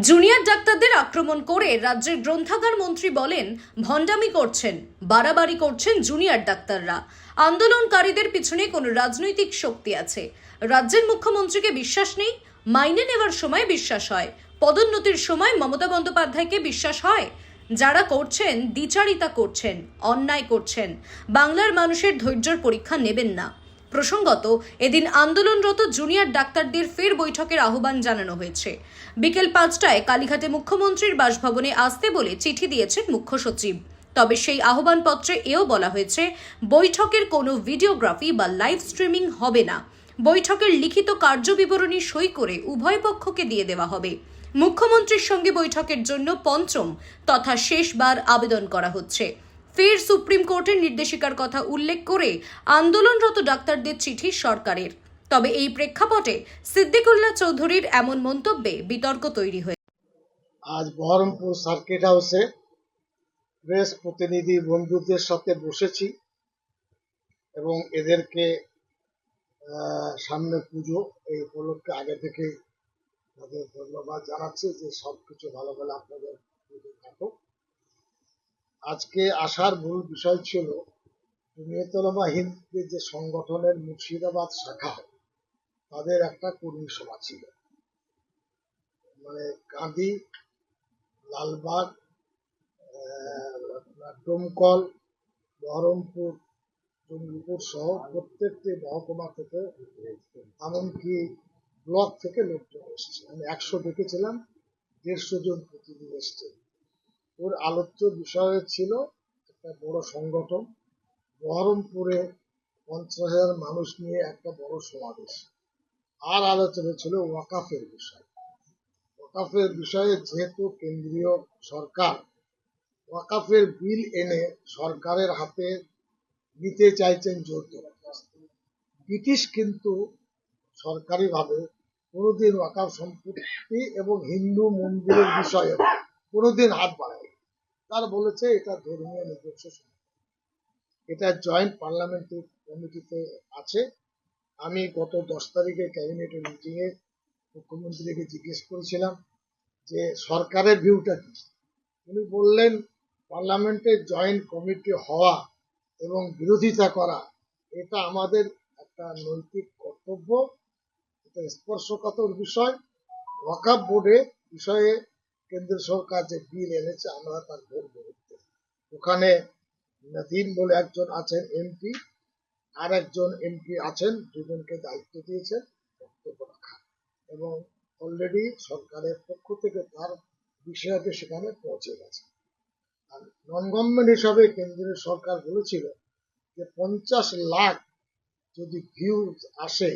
Junior ডাক্তারদের আক্রমণ করে রাজ্যের গ্রন্থাগার মন্ত্রী বলেন, ভণ্ডামি করছেন, বাড়াবাড়ি করছেন জুনিয়র ডাক্তাররা। আন্দোলনকারীদের পিছনে কোনো রাজনৈতিক শক্তি আছে। রাজ্যের মুখ্যমন্ত্রীকে বিশ্বাস নেই, মাইনে নেওয়ার সময় বিশ্বাস হয়, পদোন্নতির সময় মমতা বন্দ্যোপাধ্যায়কে বিশ্বাস হয়। যারা করছেন, দ্বিচারিতা করছেন, অন্যায় করছেন। বাংলার মানুষের ধৈর্যর পরীক্ষা নেবেন না। প্রসঙ্গত, এদিন আন্দোলনরত জুনিয়র ডাক্তারদের ফের বৈঠকের আহ্বান জানানো হয়েছে। বিকেল পাঁচটায় কালীঘাটে মুখ্যমন্ত্রীর বাসভবনে আসতে বলে চিঠি দিয়েছেন মুখ্য সচিব। তবে সেই আহ্বানপত্রে এও বলা হয়েছে, বৈঠকের কোনো ভিডিওগ্রাফি বা লাইভ স্ট্রিমিং হবে না। বৈঠকের লিখিত কার্যবিবরণী সই করে উভয় পক্ষকে দিয়ে দেওয়া হবে। মুখ্যমন্ত্রীর সঙ্গে বৈঠকের জন্য পঞ্চম তথা শেষবার আবেদন করা হচ্ছে। ফের সুপ্রিম কোর্টের নির্দেশিকার কথা উল্লেখ করে আন্দোলনরত ডাক্তারদের চিঠি সরকারের। তবে এই প্রেক্ষাপটে সিদ্দিকুল্লাহ চৌধুরীর এমন মন্তব্যে বিতর্ক তৈরি হয়েছে আজ বহরমপুর সার্কিট হাউসে প্রেস প্রতিনিধি বন্ধুদের সাথে বসেছি এবং এদেরকে সামনে পুজো এই উপলক্ষে আগে থেকে তাদের ধন্যবাদ জানাচ্ছি যে সব কিছু ভালো ভালো আপনাদের কাটুক। আজকে আসার মূল বিষয় ছিল জমিয়তলমা যে সংগঠনের মুর্শিদাবাদ শাখা তাদের একটা কর্মী সভা ছিল। মানে কাঁদি লালবাগ ডোমকল, বহরমপুর জঙ্গিপুর সহ প্রত্যেকটি মহকুমা থেকে এমনকি ব্লক থেকে লোকজন এসছে। আমি একশো ডেকেছিলাম, দেড়শো জন প্রতিদিন এসছে। ওর আলোচ্য বিষয় ছিল একটা বড় সংগঠন। বহরমপুরে পঞ্চাশ হাজার মানুষ নিয়ে একটা বড় সমাবেশ। আর আলোচনা ছিল ওয়াকাফের বিষয়। ওয়াকাফের বিষয়ে যেহেতু কেন্দ্রীয় সরকার, ওয়াকাফের বিল এনে সরকারের হাতে নিতে চাইছেন জোর ব্রিটিশ কিন্তু সরকারিভাবে কোনোদিন ওয়াকাফ সম্পত্তি এবং হিন্দু মন্দিরের বিষয়ে কোনোদিন হাত বাড়ায় তার বলেছে, এটা ধর্মীয় নিজস্ব। এটা জয়েন্ট পার্লামেন্টারি কমিটিতে আছে। আমি গত দশ তারিখে ক্যাবিনেটের মিটিংয়ে মুখ্যমন্ত্রীকে জিজ্ঞেস করেছিলাম যে, সরকারের ভিউটা কি? উনি বললেন পার্লামেন্টের জয়েন্ট কমিটি হওয়া এবং বিরোধিতা করা, এটা আমাদের একটা নৈতিক কর্তব্য। এটা স্পর্শকাতর বিষয়। ওয়াকাব বোর্ডে বিষয়ে কেন্দ্র সরকার যে বিল এনেছে, আমরা তার ভোট বিরুদ্ধে ওখানে নদীন বলে একজন আছেন এমপি আর একজন এমপি আছেন, দুজনকে দায়িত্ব দিয়েছে, বক্তব্য রাখা। এবং অলরেডি সরকারের পক্ষ থেকে তার বিষয়টি সেখানে পৌঁছে গেছে। আর নন গভর্নমেন্ট হিসাবে কেন্দ্রীয় সরকার বলেছিল যে পঞ্চাশ লাখ যদি ভিউজ আসে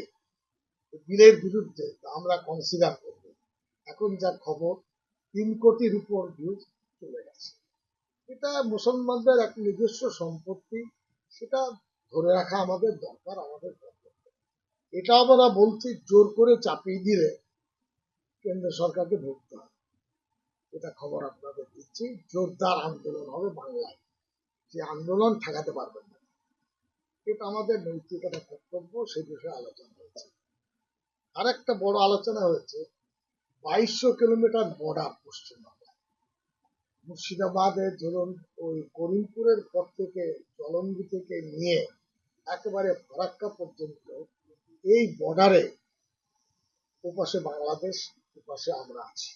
বিলের বিরুদ্ধে, তা আমরা কনসিডার করব। এখন যা খবর তিন কোটির উপর ভিউজ চলে গেছে। এটা মুসলমানদের এক নিজস্ব সম্পত্তি, সেটা ধরে রাখা আমাদের দরকার, আমাদের এটা আমরা বলছি, জোর করে চাপিয়ে দিলে কেন্দ্র সরকারকে ভুগতে হবে। এটা খবর আপনাদের দিচ্ছি, জোরদার আন্দোলন হবে বাংলায়। যে আন্দোলন ঠেকাতে পারবেন না। এটা আমাদের নৈতিক একটা কর্তব্য সেই বিষয়ে আলোচনা হয়েছে। আরেকটা বড় আলোচনা হয়েছে বাইশশো কিলোমিটার বর্ডার পশ্চিমবাংলা মুর্শিদাবাদের ধরুন ওই করিমপুরের পর থেকে জলঙ্গি থেকে নিয়ে একেবারে ফারাক্কা পর্যন্ত এই বর্ডারে ওপাশে বাংলাদেশ, ওপাশে আমরা আছি।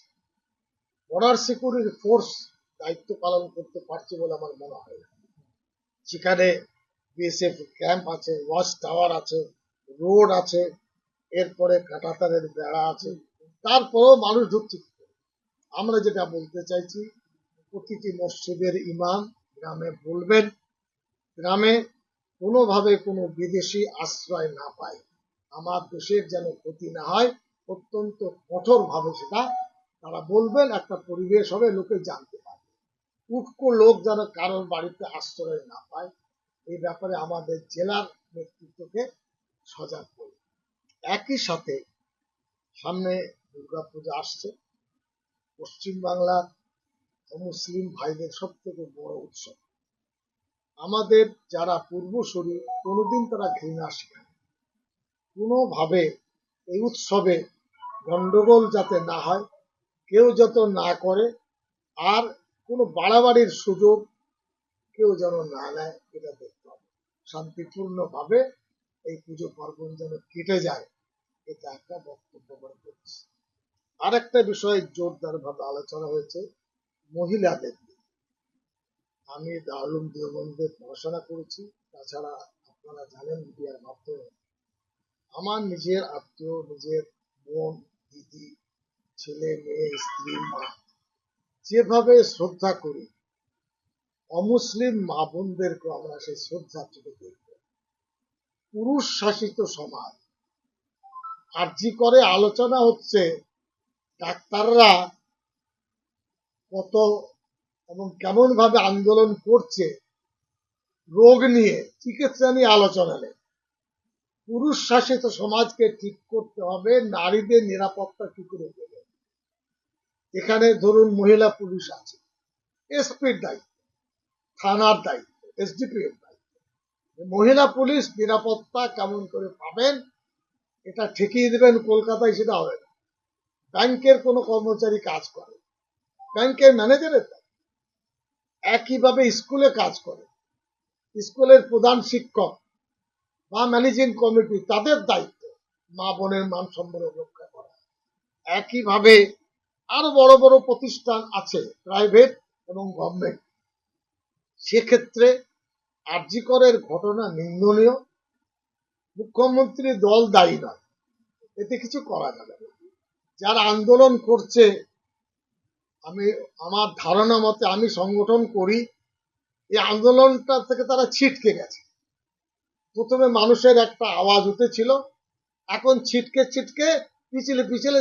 বর্ডার সিকিউরিটি ফোর্স দায়িত্ব পালন করতে পারছে বলে আমার মনে হয় না। সেখানে বিএসএফ ক্যাম্প আছে ওয়াচ টাওয়ার আছে রোড আছে, এরপরে কাটাতারের বেড়া আছে তারপরেও মানুষ ঢুকছে আমরা যেটা বলতে চাইছি, প্রতিটি মসজিদের ইমাম গ্রামে বলবেন, গ্রামে কোনোভাবে কোনো বিদেশি আশ্রয় না পায়। আমার দেশের যেন ক্ষতি না হয়, অত্যন্ত কঠোরভাবে সেটা তারা বলবেন, একটা পরিবেশ হবে, লোকে জানতে পারবে। উটকো লোক যেন কারোর বাড়িতে আশ্রয় না পায়, এই ব্যাপারে আমাদের জেলার নেতৃত্বকে সজাগ করবে একই সাথে সামনে দুর্গাপূজা আসছে। পশ্চিমবাংলার মুসলিম ভাইদের সব থেকে বড় উৎসব। আমাদের যারা পূর্বসূরি, কোনোদিন তারা ঘৃণা শেখায় কোনোভাবে এই উৎসবে গন্ডগোল যাতে না হয়, কেউ যত না করে, আর কোনো বাড়াবাড়ির সুযোগ কেউ যেন না নেয়, এটা দেখতে হবে। শান্তিপূর্ণভাবে এই পুজো পার্বণ যেন কেটে যায়, এটা একটা বক্তব্য করে করছি আর একটা বিষয়ে জোরদার ভাবে আলোচনা হয়েছে, মহিলাদের আমি দারুম দেওবন্দে পড়াশোনা করেছি, তাছাড়া আপনারা জানেন মিডিয়ার মাধ্যমে। আমার নিজের আত্মীয়, নিজের বোন, দিদি, ছেলে, মেয়ে, স্ত্রী, মা, যেভাবে শ্রদ্ধা করি, অমুসলিম মা বোনদেরকে আমরা সেই শ্রদ্ধা চোখে দেখব। পুরুষ শাসিত সমাজ আর্জি করে আলোচনা হচ্ছে ডাক্তাররা কত এবং কেমন ভাবে আন্দোলন করছে, রোগ নিয়ে চিকিৎসা নিয়ে আলোচনা নেই। পুরুষ শাসিত সমাজকে ঠিক করতে হবে, নারীদের নিরাপত্তা কি করে দেবে এখানে ধরুন মহিলা পুলিশ আছে, এসপির দায়িত্ব, থানার দায়িত্ব এসডিপি এর দায়িত্ব। মহিলা পুলিশ নিরাপত্তা কেমন করে পাবেন, এটা ঠেকিয়ে দেবেন কলকাতায়, সেটা হবে ব্যাংকের কোনো কর্মচারী কাজ করে। ব্যাংকের ম্যানেজারের একইভাবে স্কুলে কাজ করে। স্কুলের প্রধান শিক্ষক বা ম্যানেজিং কমিটি তাদের দায়িত্ব। মা বোনের মান সম্মান রক্ষা করা। একইভাবে আরও বড় বড় প্রতিষ্ঠান আছে, প্রাইভেট এবং গভর্নমেন্ট। সেক্ষেত্রে আর্যিকরের ঘটনা নিন্দনীয়। মুখ্যমন্ত্রী দল দায়ী নয়। এতে কিছু করা যাবে না। যারা আন্দোলন করছে, আমি, আমার ধারণা মতে আমি সংগঠন করি, এই আন্দোলনটা থেকে তারা ছিটকে গেছে প্রথমে মানুষের একটা আওয়াজ উঠেছিল, এখন ছিটকে ছিটকে, পিছলে পিছলে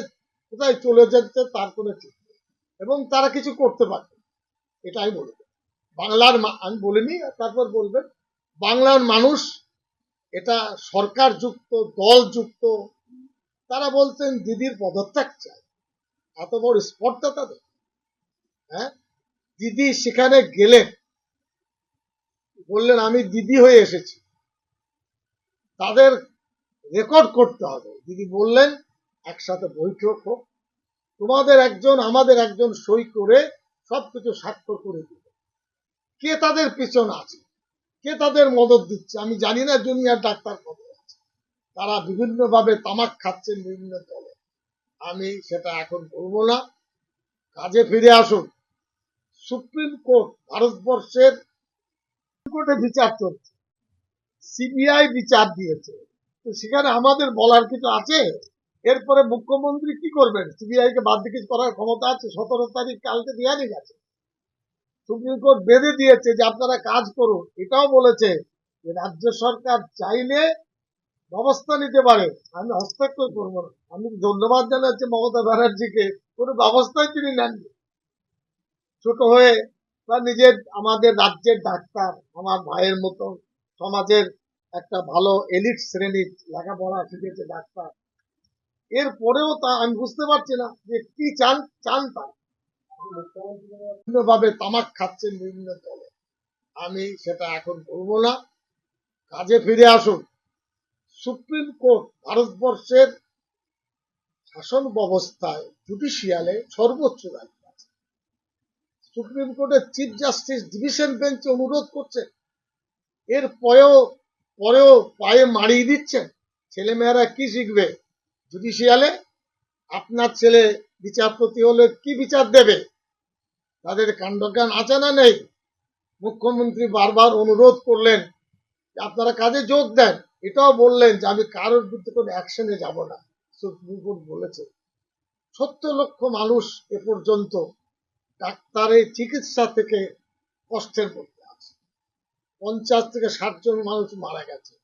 কোথায় চলে যাচ্ছে তার কোনো ঠিক এবং তারা কিছু করতে পারবে। এটাই বলব বাংলার আমি বলিনি, তারপর বলবেন, বাংলার মানুষ এটা সরকার যুক্ত দল যুক্ত তারা বলতেন দিদির পদত্যাগ চাই। এত বড় স্পর্ধা তাদের হ্যাঁ? দিদি সেখানে গেলেন। বললেন, আমি দিদি হয়ে এসেছি। তাদের রেকর্ড করতে হবে। দিদি বললেন, একসাথে বৈঠক হোক। তোমাদের একজন, আমাদের একজন সই করে সবকিছু স্বাক্ষর করে দিবে। কে তাদের পিছন আছে? কে তাদের মদত দিচ্ছে? আমি জানি না জুনিয়র ডাক্তার কত আছে তারা বিভিন্ন ভাবে তামাক খাচ্ছেন বিভিন্ন দলে। আমি সেটা এখন বলব না। কাজে ফিরে আসুন। সুপ্রিম কোর্ট ভারতবর্ষের কোর্টে বিচার চলছে। সিবিআই বিচার দিয়েছে। তো সেখানে আমাদের বলার কিছু আছে? এরপরে মুখ্যমন্ত্রী কি করবেন? সিবিআই কে বাদ দিকে করার ক্ষমতা আছে? সতেরো তারিখ কালকে দেওয়ারই গেছে সুপ্রিম কোর্ট বেঁধে দিয়েছে যে আপনারা কাজ করুন। এটাও বলেছে যে রাজ্য সরকার চাইলে ব্যবস্থা নিতে পারে। আমি হস্তক্ষেপ করব না। আমি ধন্যবাদ জানাচ্ছি মমতা ব্যানার্জিকে। কোনো ব্যবস্থাই তিনি নেননি ছোট হয়ে বা নিজের আমাদের রাজ্যের ডাক্তার, আমার ভাইয়ের মতো সমাজের একটা ভালো এলিট শ্রেণির লেখাপড়া শিখেছে ডাক্তার। এরপরেও তা আমি বুঝতে পারছি না যে কি চান চান তা বিভিন্নভাবে তামাক খাচ্ছেন বিভিন্ন দলে। আমি সেটা এখন বলব না। কাজে ফিরে আসুন। সুপ্রিম কোর্ট ভারতবর্ষের শাসন ব্যবস্থায় জুডিশিয়ালে সর্বোচ্চ দায়িত্ব আছে। সুপ্রিম কোর্টের চিফ জাস্টিস ডিভিশন বেঞ্চে অনুরোধ করছেন এর পরেও পরেও পায়ে মারিয়ে দিচ্ছেন। ছেলেমেয়েরা কি শিখবে জুডিশিয়ালে? আপনার ছেলে বিচারপতি হলে কি বিচার দেবে? তাদের কাণ্ডজ্ঞান আছে না নেই? মুখ্যমন্ত্রী বারবার অনুরোধ করলেন আপনারা কাজে যোগ দেন। এটাও বললেন যে আমি কারোর বিরুদ্ধে কোনো অ্যাকশনে যাব না। সুপ্রিম কোর্ট বলেছে, সত্তর লক্ষ মানুষ এ পর্যন্ত ডাক্তারের চিকিৎসা থেকে কষ্টের মধ্যে আছে। পঞ্চাশ থেকে ষাট জন মানুষ মারা গেছে।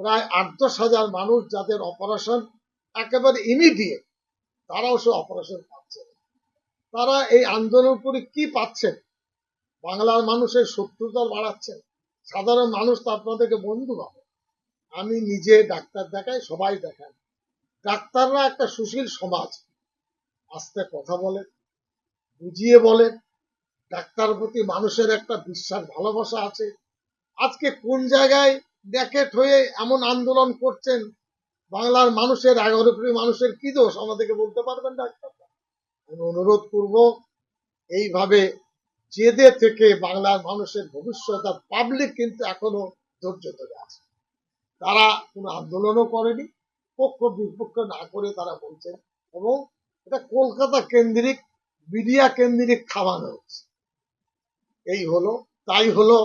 প্রায় আট দশ হাজার মানুষ যাদের অপারেশন একেবারে ইমিডিয়েট তারাও সে অপারেশন পাচ্ছে। তারা এই আন্দোলন করে কি পাচ্ছেন? বাংলার মানুষের শত্রুতা বাড়াচ্ছেন সাধারণ মানুষ তো আপনাদেরকে বন্ধু ভাবে আমি নিজে ডাক্তার দেখাই, সবাই দেখান ডাক্তাররা একটা সুশীল সমাজ। আস্তে কথা বলে, বুঝিয়ে বলেন ডাক্তার প্রতি মানুষের একটা বিশ্বাস, ভালোবাসা আছে। আজকে কোন জায়গায় ড্যাকেট হয়ে এমন আন্দোলন করছেন? বাংলার মানুষের, এগারো কোটি মানুষের কি দোষ? আমাদেরকে বলতে পারবেন ডাক্তার? আমি অনুরোধ করব, এইভাবে জেদে থেকে বাংলার মানুষের ভবিষ্যৎ আর পাবলিক কিন্তু এখনও ধৈর্য ধরে আছে। তারা কোনো আন্দোলনও করেনি, পক্ষ বিপক্ষ না করে তারা বলছেন এবং এটা কলকাতা কেন্দ্রিক, মিডিয়া কেন্দ্রিক খাওয়ানো হচ্ছে। এই হলো, তাই হলো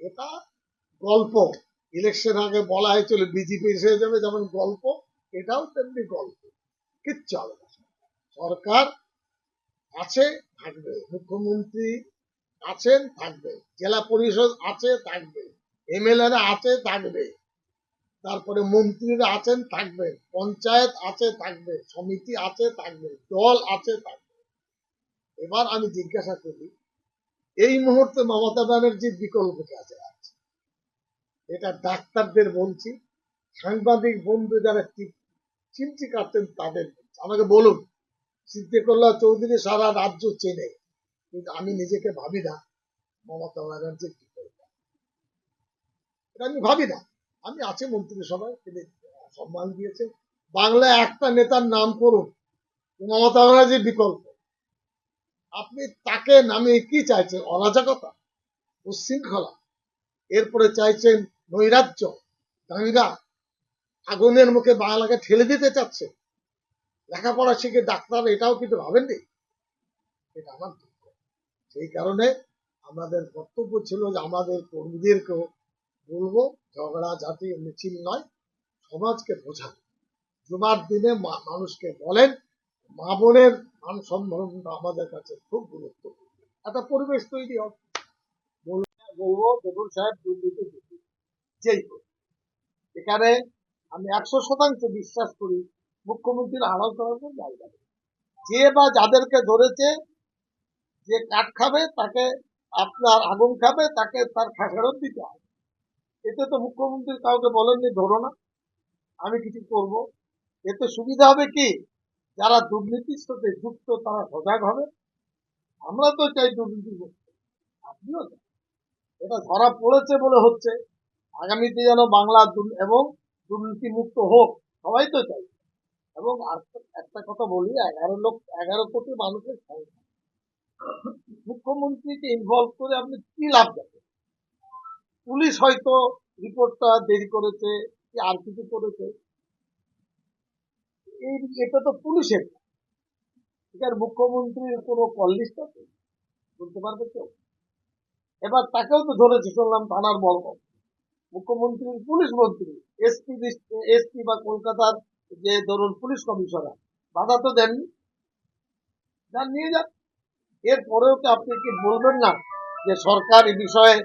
এটা গল্প। ইলেকশন আগে বলা হয়েছিল, বিজেপি এসে যাবে যেমন গল্প, এটাও তেমনি গল্প। কিচ্ছু হবে না সরকার আছে, থাকবে। মুখ্যমন্ত্রী আছেন, থাকবে। জেলা পরিষদ আছে, থাকবে। এমএলএরা আছে, থাকবে। তারপরে মন্ত্রীরা আছেন, থাকবে। পঞ্চায়েত আছে, থাকবে। সমিতি আছে, থাকবে। দল আছে, থাকবে। এবার আমি জিজ্ঞাসা করি, এই মুহূর্তে মমতা ব্যানার্জির বিকল্প কে। আছে এটা ডাক্তারদের বলছি, সাংবাদিক বন্ধু যারা চি- চিমচি কাটতেন তাদের। আমাকে বলুন, সিদ্দিকুল্লাহ চৌধুরী সারা রাজ্য চেনে, কিন্তু আমি নিজেকে ভাবি না মমতা ব্যানার্জির বিকল্প। এটা আমি ভাবি না। আমি আছি মন্ত্রিসভায়, তিনি সম্মান দিয়েছেন। বাংলায় একটা নেতার নাম করুন, মমতা ব্যানার্জির বিকল্প। আপনি তাকে নামিয়ে কি চাইছেন? অরাজকতা, উচ্ছৃঙ্খলা, এরপরে চাইছেন নৈরাজ্য, দাঙ্গা, আগুনের মুখে বাংলাকে ঠেলে দিতে চাচ্ছে। লেখাপড়া শিখে ডাক্তার, এটাও কিন্তু ভাবেননি? এটা আমার সেই কারণে আমাদের কর্তব্য ছিল যে আমাদের কর্মীদেরকেও বলব, ঝগড়া জাতি মিছিল নয়, সমাজকে বোঝান জুমার দিনে মানুষকে বলেন, মা বোনের মান সম্মানটা আমাদের কাছে খুব গুরুত্বপূর্ণ। একটা পরিবেশ তৈরি হবে বলব দেখুন সাহেব, দুর্নীতি। যেই এখানে আমি একশো শতাংশ বিশ্বাস করি, মুখ্যমন্ত্রীর আড়াল করার জায়গা যে বা যাদেরকে ধরেছে, যে কাঠ খাবে, তাকে আপনার আগুন খাবে, তাকে তার ফেরত দিতে হবে। এতে তো মুখ্যমন্ত্রী কাউকে বলেননি, ধরো না। আমি কিছু করব। এতে সুবিধা হবে কি? যারা দুর্নীতির সাথে যুক্ত, তারা সজাগ হবে। আমরা তো চাই দুর্নীতি মুক্ত। আপনিও এটা ধরা পড়েছে বলে হচ্ছে। আগামীতে যেন বাংলা এবং দুর্নীতি মুক্ত হোক, সবাই তো চাই এবং একটা কথা বলি, এগারো লোক, এগারো কোটি মানুষের সংখ্যা। মুখ্যমন্ত্রীকে ইনভলভ করে আপনি কি লাভ দেখেন? পুলিশ হয়তো রিপোর্টটা দেরি করেছে কি আর কিছু করেছে। এই এটা তো পুলিশের এটার মুখ্যমন্ত্রীর কোনো কলিস্ট আছে? বলতে পারবে কেউ? এবার তাকেও তো ধরেছে, শুনলাম থানার বড় মুখ্যমন্ত্রীর পুলিশ মন্ত্রী, এসপি এসপি বা কলকাতার যে ধরুন পুলিশ কমিশনার, বাধা তো দেননি। যান, নিয়ে যান। এরপরেও কি আপনি কি বলবেন না যে সরকার এই বিষয়ে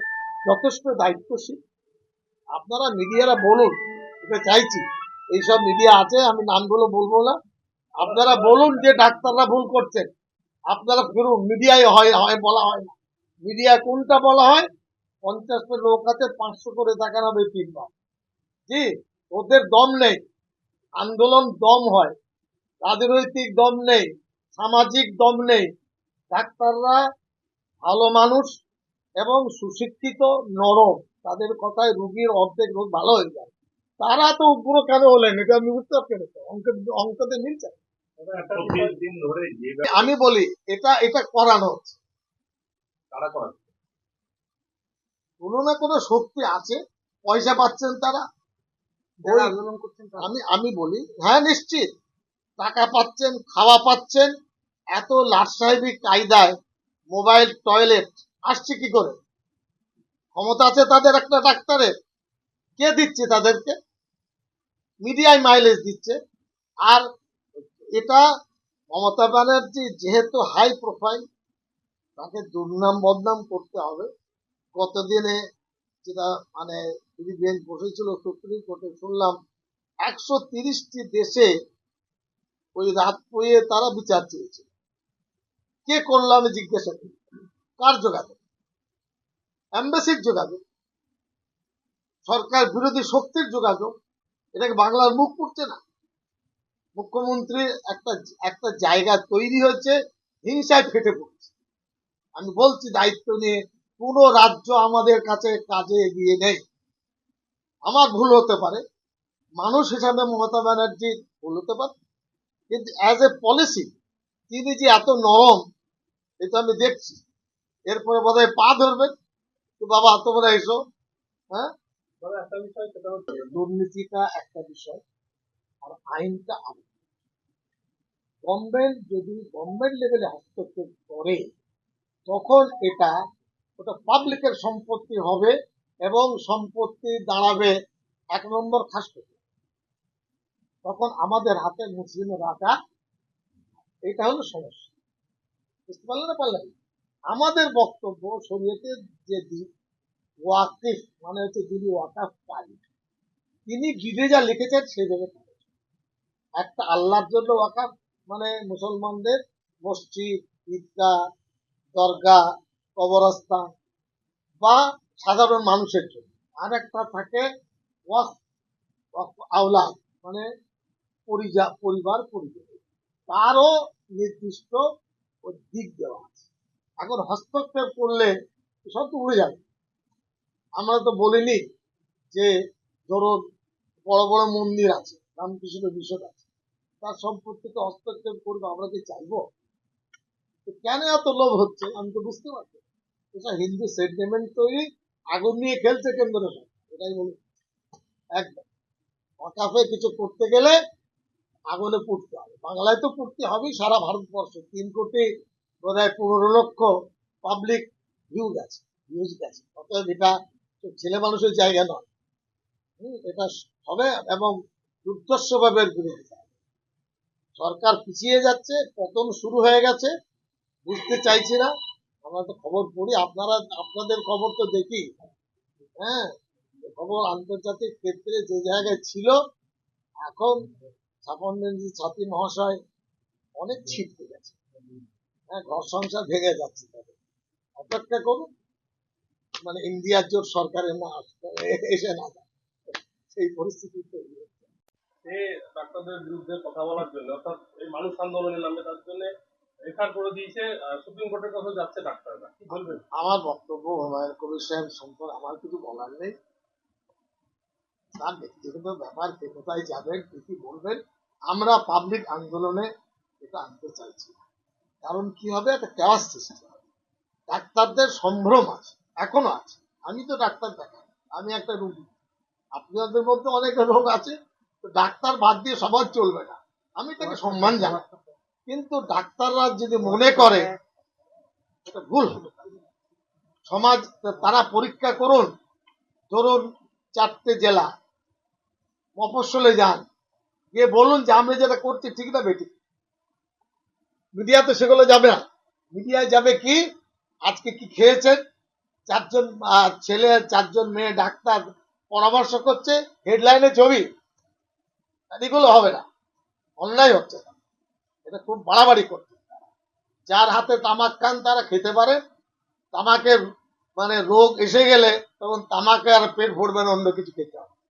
যথেষ্ট দায়িত্বশীল। আপনারা মিডিয়ারা বলুন এটা চাইছি, এইসব মিডিয়া আছে, আমি নামগুলো বলব না। আপনারা বলুন যে ডাক্তাররা ভুল করছেন। আপনারা ফিরুন মিডিয়ায় হয় হয় বলা হয় না। মিডিয়া কোনটা বলা হয়? পঞ্চাশটা লোক আছে, পাঁচশো করে টাকা নেবে তিনবার। জি, ওদের দম নেই। আন্দোলন দম হয়। রাজনৈতিক দম নেই। সামাজিক দম নেই। ডাক্তাররা ভালো মানুষ এবং সুশিক্ষিত নরম। তাদের কথায় রুগীর অর্ধেক রোগ ভালো হয়ে যায়। তারা তো উপর কেন হলেন? এটা আমি বুঝতে পারছি অঙ্ক অঙ্কতে মিলছে? আমি বলি এটা এটা করানো হচ্ছে। তারা করেন কোনো না কোনো শক্তি আছে। পয়সা পাচ্ছেন তারা। আমি আমি বলি হ্যাঁ নিশ্চিত। টাকা পাচ্ছেন খাওয়া পাচ্ছেন। এত লাট সাহেবী কায়দায় মোবাইল টয়লেট আসছে কি করে? ক্ষমতা আছে তাদের একটা ডাক্তারের। কে দিচ্ছে তাদেরকে? মিডিয়ায় মাইলেজ দিচ্ছে। আর এটা মমতা ব্যানার্জি যেহেতু হাই প্রোফাইল তাকে দুর্নাম বদনাম করতে হবে। গতদিনে যেটা মানে বেঞ্চ বসেছিল সুপ্রিম কোর্টে, শুনলাম একশো তিরিশটি দেশে ওই রাত পইয়ে তারা বিচার চেয়েছে। কে করল আমি জিজ্ঞাসা করি। কার যোগাযোগ? অ্যাম্বাসির যোগাযোগ। সরকার বিরোধী শক্তির যোগাযোগ। এটাকে বাংলার মুখ পড়ছে না। মুখ্যমন্ত্রীর একটা একটা জায়গা তৈরি হয়েছে, হিংসায় ফেটে পড়ছে। আমি বলছি, দায়িত্ব নিয়ে কোনো রাজ্য আমাদের কাছে কাজে এগিয়ে নেই। আমার ভুল হতে পারে। মানুষ হিসাবে মমতা ব্যানার্জির ভুল হতে পারে। কিন্তু অ্যাজ এ পলিসি তিনি যে এত নরম, এটা আমি দেখছি। এরপরে বোধহয় পা ধরবেন তো বাবা তোমরা এসো। হ্যাঁ? দুর্নীতিটা একটা বিষয়, আর আইনটা আরেকটা গভর্নমেন্ট যদি গভর্নমেন্ট লেভেলে হস্তক্ষেপ করে, তখন এটা ওটা পাবলিকের সম্পত্তি হবে এবং সম্পত্তি দাঁড়াবে এক নম্বর খাস করে তখন আমাদের হাতে মুসলিমের রাখা এটা হলো সমস্যা। বুঝতে পারলে না পারলেন আমাদের বক্তব্য শরীয়তের যে দিক ওয়াকিফ মানে হচ্ছে যিনি ওয়াকাফ কারী তিনি বিধে যা লিখেছেন সেভাবে। একটা আল্লাহর জন্য ওয়াকাফ মানে মুসলমানদের মসজিদ, ঈদগাহ দরগা কবরস্থান, বা সাধারণ মানুষের জন্য। আর একটা থাকে আওলাদ মানে পরিবার পরিবার তারও নির্দিষ্ট দিক দেওয়া। এখন হস্তক্ষেপ করলে সব তো উড়ে যাবে। আমরা তো বলিনি যে ধরুন বড় বড় মন্দির আছে, রামকৃষ্ণ মিশন আছে, তার সম্পত্তিতে হস্তক্ষেপ করব, আমরা কি চাইব? তো কেন এত লোভ হচ্ছে? আমি তো বুঝতে পারছি। এটা হিন্দু সেন্টিমেন্ট তৈরি, আগুন নিয়ে খেলছে কেন্দ্র এটাই বলি একদম। অকাফে কিছু করতে গেলে আগুনে পুড়তে হবে। বাংলায় তো পুড়তে হবেই সারা ভারতবর্ষে। তিন কোটি বোধ হয় পনেরো লক্ষ পাবলিক ভিউ গেছে ভিউজ গেছে। অতএব এটা ছেলে মানুষের জায়গা নয়। এটা হবে এবং দুর্দর্শভাবে হবে। সরকার পিছিয়ে যাচ্ছে, পতন শুরু হয়ে গেছে, বুঝতে চাইছি না। আমরা তো খবর পড়ি, আপনারা, আপনাদের খবর তো দেখি। হ্যাঁ খবর আন্তর্জাতিক ক্ষেত্রে যে জায়গায় ছিল, এখন ছাপান্নজি ছাত্রী মহাশয় অনেক ছিটকে গেছে। হ্যাঁ ঘর সংসার ভেঙে যাচ্ছে তাদের। অপেক্ষা করুন। মানে ইন্ডিয়ার জোট সরকারের না এসে না সেই পরিস্থিতি তৈরি হচ্ছে। সে ডাক্তারদের বিরুদ্ধে কথা বলার জন্য অর্থাৎ এই মানুষ আন্দোলনের নামে তার জন্য রেফার করে দিয়েছে সুপ্রিম কোর্টের কাছে যাচ্ছে ডাক্তাররা। কি বলবেন? আমার বক্তব্য হুমায়ুন কবির সাহেব সম্পর্কে আমার কিছু বলার নেই। তার ব্যক্তিগত ব্যাপার কে কোথায় যাবেন কি কি বলবেন আমরা পাবলিক আন্দোলনে এটা আনতে চাইছি না। কারণ কি হবে? একটা ক্যাওয়াস সৃষ্টি হবে। ডাক্তারদের সম্ভ্রম আছে, এখনও আছে। আমি তো ডাক্তার দেখাই, আমি একটা রুগী। আপনাদের মধ্যে অনেক রোগ আছে, তো ডাক্তার বাদ দিয়ে সবার চলবে না। আমি তাকে সম্মান জানাই। কিন্তু ডাক্তাররা যদি মনে করে, এটা ভুল হবে। সমাজ, তারা পরীক্ষা করুন, ধরুন চারটে জেলা, মফস্বলে যান, গিয়ে বলুন যে, আমরা যেটা করছি ঠিক না বেটি মিডিয়াতে সেগুলো যাবে না। মিডিয়ায় যাবে কি? আজকে কি খেয়েছেন? চারজন ছেলে, চারজন মেয়ে ডাক্তার পরামর্শ করছে হেডলাইনে ছবি। এগুলো হবে না। অন্যায় হচ্ছে। এটা খুব বাড়াবাড়ি করছে। যার হাতে তামাক খান, তারা খেতে পারে। তামাকের মানে রোগ এসে গেলে তখন তামাকে আর পেট ভরবে না, অন্য কিছু খেতে হবে।